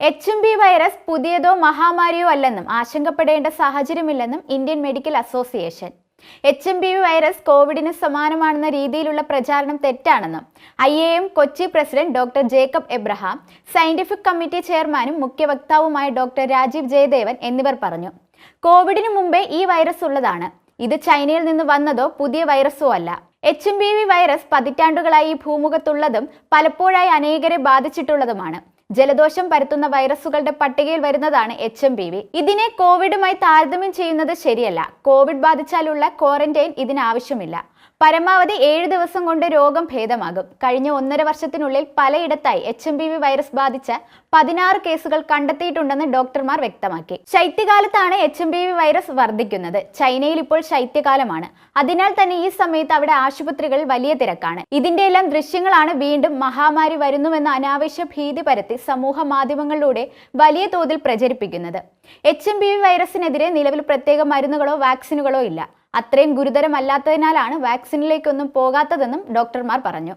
H M B virus പുതിയതോ മഹാമാരിയോ അല്ലെന്നും ആശങ്കപ്പെടേണ്ട സാഹചര്യമില്ലെന്നും Indian Medical Association H M B virus കോവിഡിന് സമാനമാണെന്ന രീതിയിലുള്ള പ്രചാരണം തെറ്റാണെന്നും I A M Kochi president doctor Jacob Abraham scientific committee ചെയർമാനും മുഖ്യ വക്താവുമായ ഡോക്ടർ രാജീവ് ജയദേവൻ എന്നിവർ പറഞ്ഞു. കോവിഡിന് മുമ്പേ ഈ വൈറസ് ഉള്ളതാണ്. ഇത് ചൈനയിൽ നിന്ന് വന്നതോ പുതിയ വൈറസോ അല്ല. H M B V virus പതിറ്റാണ്ടുകളായി ഭൂമുഖത്തുള്ളതും പലപ്പോഴായി അനേകരെ ബാധിച്ചിട്ടുള്ളതുമാണ്. ജലദോഷം പരത്തുന്ന വൈറസുകളുടെ പട്ടികയിൽ വരുന്നതാണ് എച്ച് എം ബി വി ഇതിനെ കോവിഡുമായി താരതമ്യം ചെയ്യുന്നത് ശരിയല്ല. കോവിഡ് ബാധിച്ചാലുള്ള ക്വാറന്റൈൻ ഇതിനാവശ്യമില്ല പരമാവധി ഏഴ് ദിവസം കൊണ്ട് രോഗം ഭേദമാകും. കഴിഞ്ഞ ഒന്നര വർഷത്തിനുള്ളിൽ പലയിടത്തായി H M B V virus ബാധിച്ച പതിനാറ് കേസുകൾ കണ്ടെത്തിയിട്ടുണ്ടെന്ന് ഡോക്ടർമാർ വ്യക്തമാക്കി. ശൈത്യകാലത്താണ് H M B V virus വർദ്ധിക്കുന്നത്. ചൈനയിൽ ഇപ്പോൾ ശൈത്യകാലമാണ്. അതിനാൽ തന്നെ ഈ സമയത്ത് അവിടെ ആശുപത്രികൾ വലിയ തിരക്കാണ്. ഇതിന്റെ എല്ലാം ദൃശ്യങ്ങളാണ് വീണ്ടും മഹാമാരി വരുന്നുവെന്ന അനാവശ്യ ഭീതി പരത്തി സമൂഹ മാധ്യമങ്ങളിലൂടെ വലിയ തോതിൽ പ്രചരിപ്പിക്കുന്നത്. എച്ച് എം ബി വി വൈറസിനെതിരെ നിലവിൽ പ്രത്യേക മരുന്നുകളോ വാക്സിനുകളോ ഇല്ല. അത്രയും ഗുരുതരമല്ലാത്തതിനാലാണ് വാക്സിനിലേക്കൊന്നും പോകാത്തതെന്നും ഡോക്ടർമാർ പറഞ്ഞു.